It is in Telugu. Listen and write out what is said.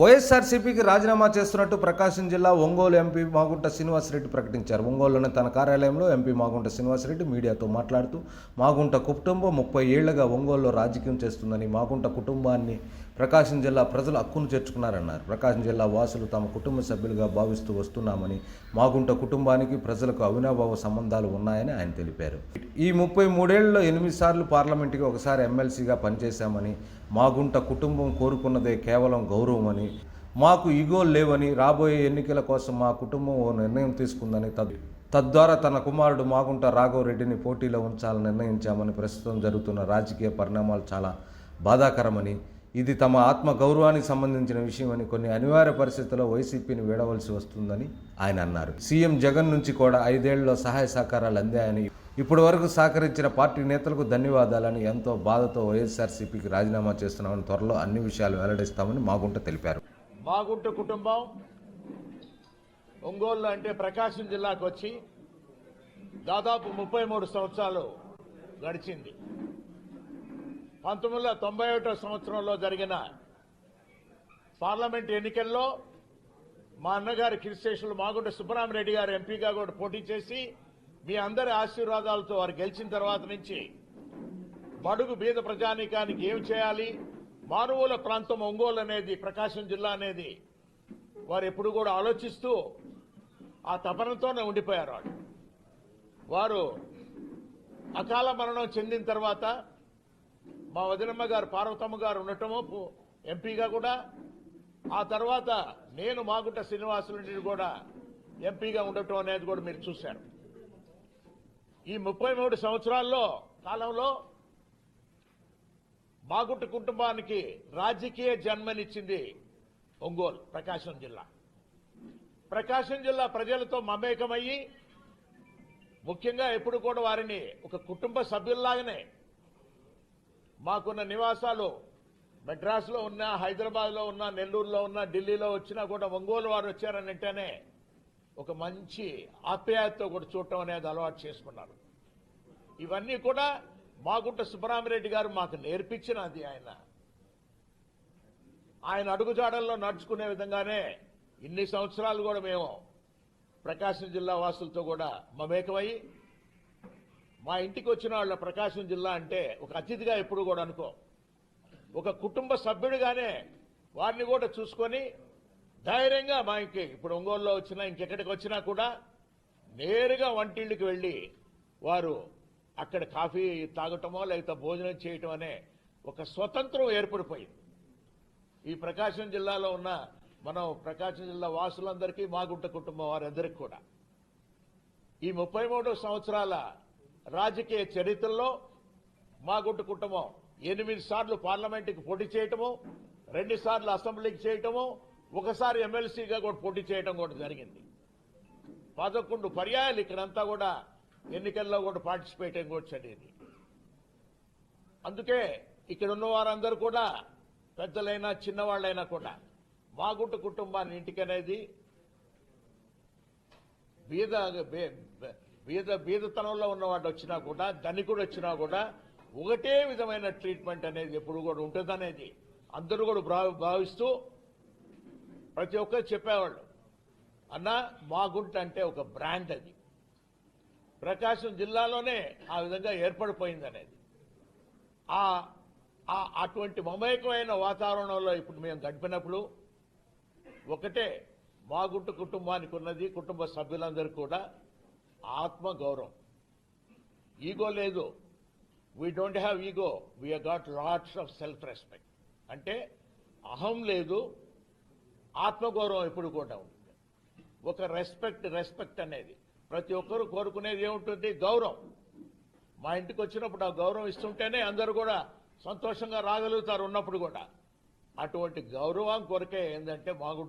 వైఎస్ఆర్సీపీకి రాజీనామా చేస్తున్నట్టు ప్రకాశం జిల్లా ఒంగోలు ఎంపీ మాగుంట శ్రీనివాసరెడ్డి ప్రకటించారు. ఒంగోలులోని తన కార్యాలయంలో ఎంపీ మాగుంట శ్రీనివాసరెడ్డి మీడియాతో మాట్లాడుతూ మాగుంట కుటుంబం ముప్పై ఏళ్ళుగా ఒంగోలులో రాజకీయం చేస్తుందని మాగుంట కుటుంబాన్ని ప్రకాశం జిల్లా ప్రజలు హక్కును చేర్చుకున్నారన్నారు. ప్రకాశం జిల్లా వాసులు తమ కుటుంబ సభ్యులుగా భావిస్తూ వస్తున్నామని మాగుంట కుటుంబానికి ప్రజలకు అవినాభావ సంబంధాలు ఉన్నాయని ఆయన తెలిపారు. ఈ ముప్పై మూడేళ్ళలో ఎనిమిది సార్లు పార్లమెంటుకి ఒకసారి ఎమ్మెల్సీగా పనిచేశామని మాగుంట కుటుంబం కోరుకున్నదే కేవలం గౌరవమని మాకు ఈగోలు లేవని రాబోయే ఎన్నికల కోసం మా కుటుంబం ఓ నిర్ణయం తీసుకుందని తద్ తద్వారా తన కుమారుడు మాగుంట రాఘవరెడ్డిని పోటీలో ఉంచాలని నిర్ణయించామని ప్రస్తుతం జరుగుతున్న రాజకీయ పరిణామాలు చాలా బాధాకరమని ఇది తమ ఆత్మ గౌరవానికి సంబంధించిన విషయమని కొన్ని అనివార్య పరిస్థితుల్లో వైసీపీని వీడవలసి వస్తుందని ఆయన అన్నారు. సీఎం జగన్ నుంచి కూడా ఐదేళ్ళలో సహాయ సహకారాలు అందాయని ఇప్పటి వరకు సహకరించిన పార్టీ నేతలకు ధన్యవాదాలని ఎంతో బాధతో వైఎస్ఆర్సీపీకి రాజీనామా చేస్తున్నామని త్వరలో అన్ని విషయాలు వెల్లడిస్తామని మాగుంట తెలిపారు. మాగుంట కుటుంబం ఒంగోలు అంటే ప్రకాశం జిల్లాకు వచ్చి దాదాపు ముప్పై మూడు సంవత్సరాలు గడిచింది. పంతొమ్మిది వందల తొంభై ఒకటో సంవత్సరంలో జరిగిన పార్లమెంట్ ఎన్నికల్లో మా అన్నగారి కిరిశేషులు మాగుంట సుబ్బరామరెడ్డి గారు ఎంపీగా కూడా పోటీ చేసి మీ అందరి ఆశీర్వాదాలతో వారు గెలిచిన తర్వాత నుంచి బడుగు బీద ప్రజానీకానికి ఏం చేయాలి? మారుమూల ప్రాంతం ఒంగోలు అనేది ప్రకాశం జిల్లా అనేది వారు ఎప్పుడు కూడా ఆలోచిస్తూ ఆ తపనతోనే ఉండిపోయారు వారు అకాల మరణం చెందిన తర్వాత మా వదినమ్మ గారు పార్వతమ్మ గారు ఉండటము ఎంపీగా కూడా. ఆ తర్వాత నేను మాగుంట శ్రీనివాసులు కూడా ఎంపీగా ఉండటం అనేది కూడా మీరు చూశారు. ఈ ముప్పై మూడు సంవత్సరాల్లో కాలంలో మాగుంట కుటుంబానికి రాజకీయ జన్మనిచ్చింది ఒంగోలు ప్రకాశం జిల్లా. ప్రకాశం జిల్లా ప్రజలతో మమేకమయ్యి ముఖ్యంగా ఎప్పుడు కూడా వారిని ఒక కుటుంబ సభ్యుల్లాగానే మాకున్న నివాసాలు మెడ్రాస్లో ఉన్నా హైదరాబాద్లో ఉన్నా నెల్లూరులో ఉన్నా ఢిల్లీలో వచ్చినా కూడా ఒంగోలు వారు వచ్చారనింటేనే ఒక మంచి ఆప్యాయతతో కూడా చూడటం అనేది అలవాటు చేసుకున్నారు. ఇవన్నీ కూడా మాగుంట సుబ్బరామిరెడ్డి గారు మాకు నేర్పించినది ఆయన. ఆయన అడుగుజాడల్లో నడుచుకునే విధంగానే ఇన్ని సంవత్సరాలు కూడా మేము ప్రకాశం జిల్లా వాసులతో కూడా మమేకమై మా ఇంటికి వచ్చిన వాళ్ళ ప్రకాశం జిల్లా అంటే ఒక అతిథిగా ఎప్పుడు కూడా అనుకో. ఒక కుటుంబ సభ్యుడిగానే వారిని కూడా చూసుకొని ధైర్యంగా మా ఇంక ఇప్పుడు ఒంగోలులో వచ్చినా ఇంకెక్కడికి వచ్చినా కూడా నేరుగా వంటిళ్ళకి వెళ్ళి వారు అక్కడ కాఫీ తాగటమో లేకపోతే భోజనం చేయటం అనే ఒక స్వతంత్రం ఏర్పడిపోయింది. ఈ ప్రకాశం జిల్లాలో ఉన్న మనం ప్రకాశం జిల్లా వాసులందరికీ మాగుంట కుటుంబం వారందరికీ కూడా ఈ ముప్పై సంవత్సరాల రాజకీయ చరిత్రలో మా గుట్టు కుటుంబం ఎనిమిది సార్లు పార్లమెంటుకి పోటీ చేయటము రెండు సార్లు అసెంబ్లీకి చేయటము ఒకసారి ఎమ్మెల్సీగా కూడా పోటీ చేయటం కూడా జరిగింది. పదకొండు పర్యాయాలు ఇక్కడంతా కూడా ఎన్నికల్లో కూడా పార్టిసిపేట్ కూడా జరిగింది. అందుకే ఇక్కడ ఉన్న వారందరూ కూడా పెద్దలైనా చిన్నవాళ్ళైనా కూడా మాగుంట కుటుంబాన్ని ఇంటికనేది బీద బే- బీద బీదతనంలో ఉన్నవాడు వచ్చినా కూడా ధనికుడు వచ్చినా కూడా ఒకటే విధమైన ట్రీట్మెంట్ అనేది ఎప్పుడు కూడా ఉంటుందనేది. అందరూ కూడా భావి- భావిస్తూ ప్రతి ఒక్కరు చెప్పేవాళ్ళు. అన్న మాగుంట అంటే ఒక బ్రాండ్ అది. ప్రకాశం జిల్లాలోనే ఆ విధంగా ఏర్పడిపోయింది అనేది ఆ- అటువంటి మమేకమైన వాతావరణంలో ఇప్పుడు మేము గడిపినప్పుడు ఒకటే మాగుంట కుటుంబానికి ఉన్నది కుటుంబ సభ్యులందరూ కూడా ఆత్మ గౌరవం ఈగో లేదు. We don't have ego we got lots of self respect అంటే అహం లేదు ఆత్మగౌరవం ఎప్పుడు కూడా ఉంటుంది. ఒక రెస్పెక్ట్ రెస్పెక్ట్ అనేది. ప్రతి ఒక్కరు కోరుకునేది ఏముంటుంది? గౌరవం. మా ఇంటికి వచ్చినప్పుడు ఆ గౌరవం ఇస్తుంటేనే అందరూ కూడా సంతోషంగా రాగలుగుతారు ఉన్నప్పుడు కూడా. అటువంటి గౌరవం కొరకే ఏంటంటే మాగుంట